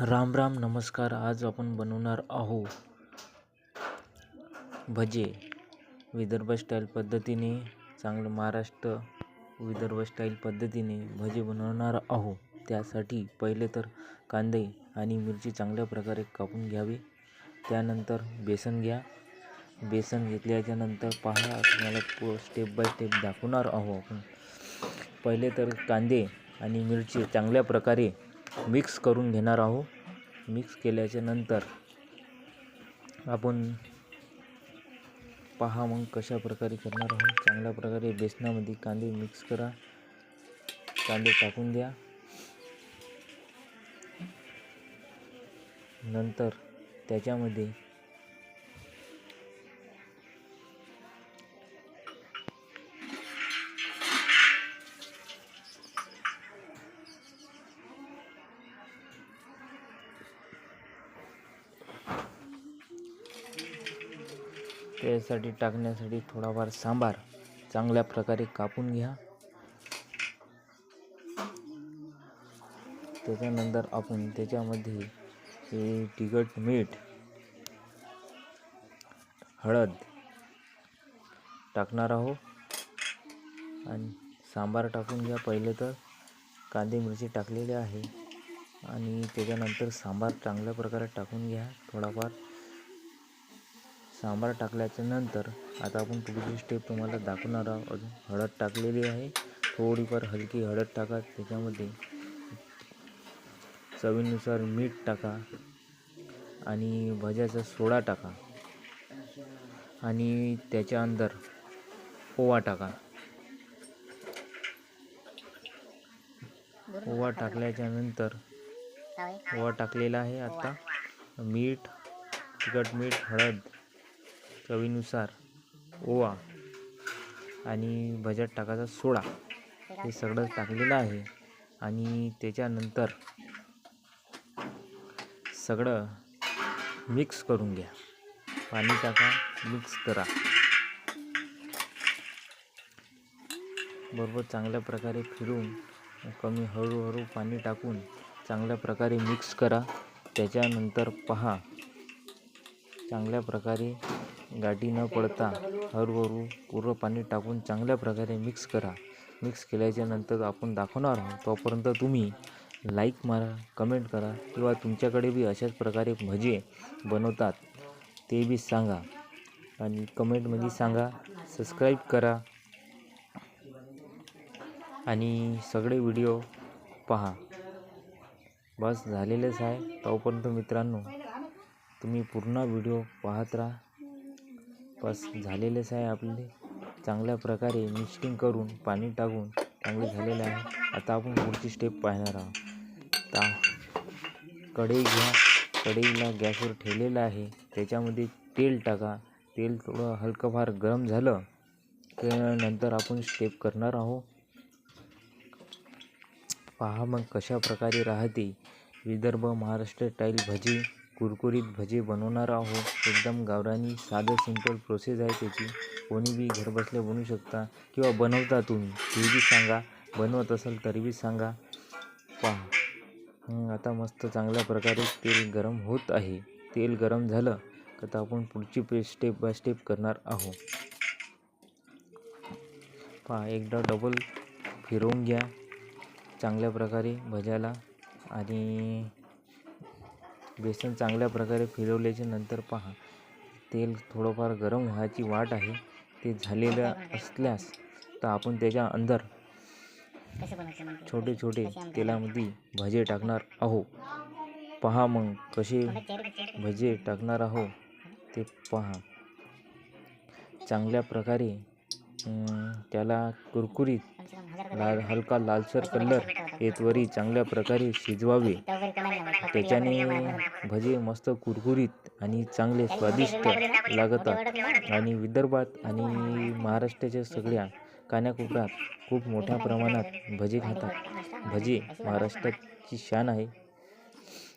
राम राम नमस्कार. आज आपण बनवणार आहो भजे. विदर्भ स्टाईल पद्धतीने चांगलं महाराष्ट्र विदर्भ स्टाईल पद्धतीने भजे बनवणार आहो त्यासाठी पहिले तर कांदे आणि मिरची चांगल्या प्रकारे कापून घ्यावी. त्यानंतर बेसन घ्या. बेसन घेतल्याच्यानंतर पहा तुम्हाला पो स्टेप बाय स्टेप दाखवणार आहो आपण. पहिले तर कांदे आणि मिरची चांगल्या प्रकारे मिक्स करून घेणार आहो मिक्स केल्याच्यानंतर आपण पहा मग कशा प्रकारे करणार आहोत. चांगल्या प्रकारे बेसनामध्ये कांदे मिक्स करा. कांदे टाकून द्या. नंतर त्याच्यामध्ये त्यासाठी टाकण्यासाठी थोडाफार सांबार चांगल्या प्रकारे कापून घ्या. त्याच्यानंतर आपण त्याच्यामध्ये हे तिखट मीठ हळद टाकणार आहोत. आणि सांबार टाकून घ्या. पहिले तर कांदे मिरची टाकलेले आहे. आणि त्याच्यानंतर सांबार चांगल्या प्रकारे टाकून घ्या. थोडाफार सांबार टाकल्याच्या नंतर आता आपण पुढची स्टेप तुम्हाला दाखवणार आहोत. अजून हळद टाकलेली आहे. थोडीफार हलकी हळद टाका. त्याच्यामध्ये चवीनुसार मीठ टाका आणि भज्याचा सोडा टाका. आणि त्याच्या अंदर ओवा टाका. ओवा टाकल्याच्या नंतर ओवा टाकलेला आहे आता. मीठ तिखट मीठ हळद. चवीनुसार ओवा आणि भज्यात टाकायचा सोडा. हे सगळं टाकलेलं आहे. आणि त्याच्यानंतर सगळं मिक्स करून घ्या. पाणी टाका मिक्स करा. बरोबर चांगल्या प्रकारे फिरून कमी हळूहळू पाणी टाकून चांगल्या प्रकारे मिक्स करा. त्याच्यानंतर पहा चांगल्या प्रकारे गाठी न पडता हळूहळू पूर्ण पाणी टाकून चांगल्या प्रकारे मिक्स करा. मिक्स केल्याच्यानंतर आपण दाखवणार आहोत. तोपर्यंत तुम्ही लाईक मारा कमेंट करा किंवा तुमच्याकडे बी अशाच प्रकारे भजे बनवतात ते बी सांगा. आणि कमेंटमध्ये सांगा सबस्क्राईब करा. आणि सगळे व्हिडिओ पहा. बस झालेलेच आहे. तोपर्यंत मित्रांनो तुम्ही पूर्ण व्हिडिओ पाहत राहा. बस झालेलेच आहे आपले. चांगल्या प्रकारे मिक्सिंग करून पाणी टाकून चांगले झालेले आहे. आता आपण पुढची स्टेप पाहणार आहोत. ता कढई घ्या. कढईला गॅसवर ठेवलेलं आहे. त्याच्यामध्ये तेल टाका. तेल थोडं हलकंफार गरम झालं त्यानंतर आपण स्टेप करणार आहोत. पहा मग कशा प्रकारे राहते. विदर्भ महाराष्ट्र टाईल भजी. कुरकुरीत भजे बनवणार आहोत. एकदम गावरानी साधं सिंपल प्रोसेस आहे त्याची. कोणी बी घरबसल्या बनवू शकता किंवा बनवता तुम्ही. ते बी सांगा. बनवत असाल तरी बी सांगा. पहा. आता मस्त चांगल्या प्रकारे तेल गरम होत आहे. तेल गरम झालं तर तर आपण पुढची पे स्टेप बाय स्टेप करणार आहोत. पहा एकदा डबल फिरवून घ्या. चांगल्या प्रकारे भज्याला. आणि बेसन चांगल्या प्रकारे फिरवल्याच्या नंतर पहा तेल थोडंफार गरम व्हायची वाट आहे. ते झालेलं असल्यास तर आपण त्याच्या अंदर छोटे छोटे तेलामध्ये भजे टाकणार आहो पहा मग कसे भजे टाकणार आहो ते पहा. चांगल्या प्रकारे त्याला कुरकुरीत लाल हलका लालसर कलर येतवरी चांगल्या प्रकारे शिजवावे. त्याच्याने भजे मस्त कुरकुरीत आणि चांगले स्वादिष्ट लागतात. आणि विदर्भात आणि महाराष्ट्राच्या सगळ्या कानाकोपऱ्यात खूप मोठ्या प्रमाणात भजे खातात. भजे महाराष्ट्राची शान आहे.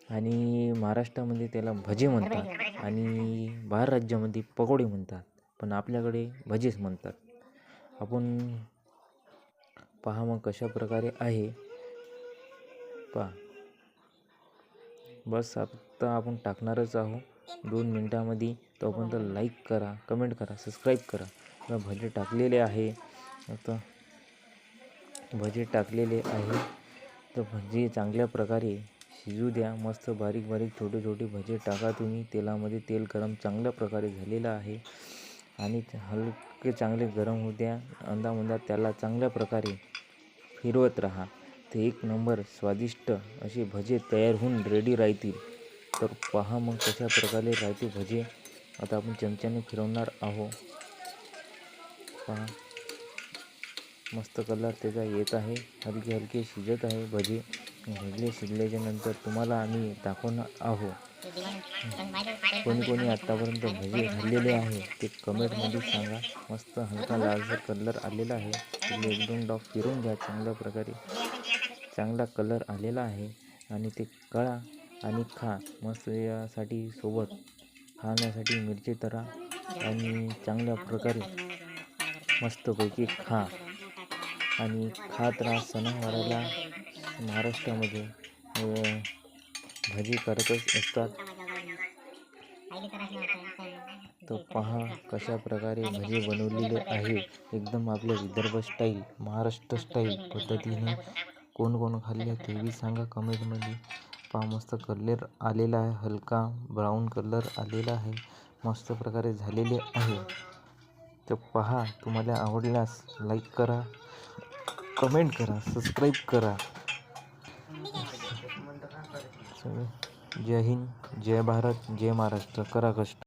आणि महाराष्ट्रामध्ये त्याला भजे म्हणतात आणि बाहेर राज्यामध्ये पकोडे म्हणतात. पण आपल्याकडे भजेच म्हणतात. आपण पहा मग कशा प्रकारे आहे. पहा. बस आता आपण टाकणारच आहो दोन मिनटामध्ये तोपर्यंत लाईक करा कमेंट करा सबस्क्राईब करा. भजे टाकलेले आहे. आता भजे टाकलेले आहे. तर भजे चांगल्या प्रकारे शिजू द्या. मस्त बारीक बारीक छोटे छोटे भजे टाका तुम्ही. तेलामध्ये तेल गरम चांगल्या प्रकारे झालेलं आहे. आणि हलके चांगले गरम होऊ द्या. अंदामंदात त्याला चांगल्या प्रकारे फिरवत राहा. ते एक नंबर स्वादिष्ट असे भजे तयार होऊन रेडी राहतील. तर पहा मग कशा प्रकारे राहते भजे. आता आपण चमच्याने फिरवणार आहो पहा. मस्त कलर त्याचा येत आहे. हलके हलके शिजत आहे भजे. भजे शिजल्याच्या नंतर तुम्हाला आम्ही दाखवणार आहो. कोणी कोणी आत्तापर्यंत भजे खाल्लेले आहे ते कमेंटमध्ये सांगा. मस्त हलका लालसर कलर आलेला आहे. तुम्ही एक दोन डॉग फिरून घ्या चांगल्या प्रकारे. चांगला कलर आलेला आहे आणि ते कळा आणि खा. मस्त यासाठी सोबत खाण्यासाठी मिरची तरा आणि चांगल्या प्रकारे मस्तपैकी खा. आणि खात राहा सणावाराला महाराष्ट्रामध्ये भाजी करतच असतात. तर पहा कशा प्रकारे भजी बनवलेले आहे. एकदम आपल्या विदर्भ स्टाईल महाराष्ट्र स्टाईल पद्धतीने. कोण कोण खाल्ले तेही सांगा कमेंटमध्ये पहा मस्त कलर आलेला आहे हलका ब्राऊन कलर आलेला आहे. मस्त प्रकारे झालेले आहे. तर पहा तुम्हाला आवडल्यास लाईक करा कमेंट करा सबस्क्राईब करा. जय हिंद जय भारत जय महाराष्ट्र. करा कष्ट.